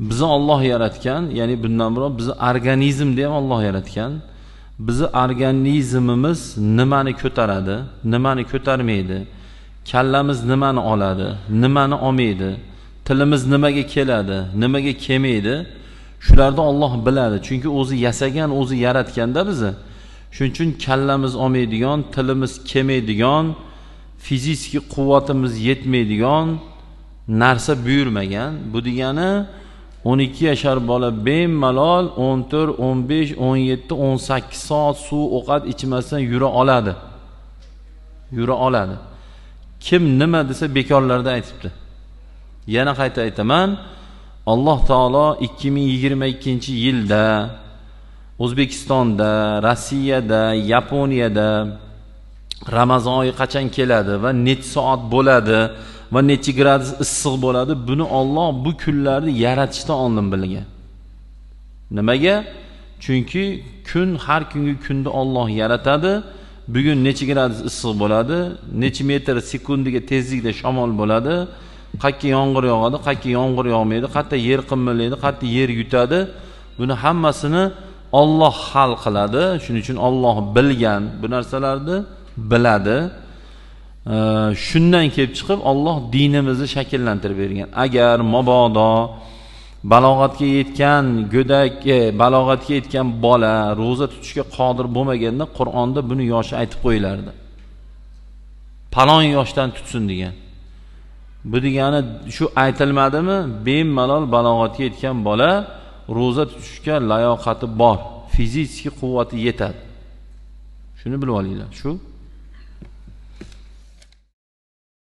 bizni olloh yaratgan ya'ni bundan burun bizni organizmni ham olloh yaratgan. Bizni organizmimiz nimani ko'taradi nimani ko'tarmaydi kallamiz nimani oladi nimani olmaydi tilimiz nimaga keladi nimaga kelmaydi shularni olloh biladi. Chunki o'zi yasagan o'zi yaratganda bizni shuning uchun kallamiz olmaydigan tilimiz kelmaydigan fizik quvvatimiz yetmaydigan narsa buyurmagan. Bu degani o'n ikki yashar bola bemalol o'n to'rt o'n besh o'n yetti o'n sakkiz soat suv ovqat ichmasdan yura oladi. Yura oladi. Kim nima desa bekorlarda aytibdi. Yana qayta aytaman. Alloh taolo ikki ming yigirma ikkinchi yilda o'zbekistonda rossiyada yaponiyada ramazon oyi qachon keladi va nechi soat bo'ladi va necha gradus issiq bo'ladi. Buni olloh bu kunlarni yaratishdan oldin bilgan. Nimaga? Chunki kun har kungi kunni olloh yaratadi. Bugun necha gradus issiq bo'ladi? Necha metr sekundiga tezlikda shamol bo'ladi. Qayerga yomg'ir yog'adi? Qayerga yomg'ir yog'maydi? Qayerda yer qimirlaydi qayerda yer yutadi? Buni hammasini olloh hal qiladi. Shuning uchun olloh bilgan bu narsalarni biladi. Shundan kelib chiqib olloh dinimizni shakllantirib bergan. Agar mabodo balog'atga yetgan go'dak e, balog'atga yetgan bola ro'za tutishga qodir bo'lmaganda qur'onda buni yoshi aytib qo'yilardi. Palon yoshdan tutsin degan. Bu degani shu aytilmadimi? Bemalol balog'atga yetgan bola ro'za tutishga layoqati bor fizически quvvati yetadi. Shuni bilib olinglar. Shu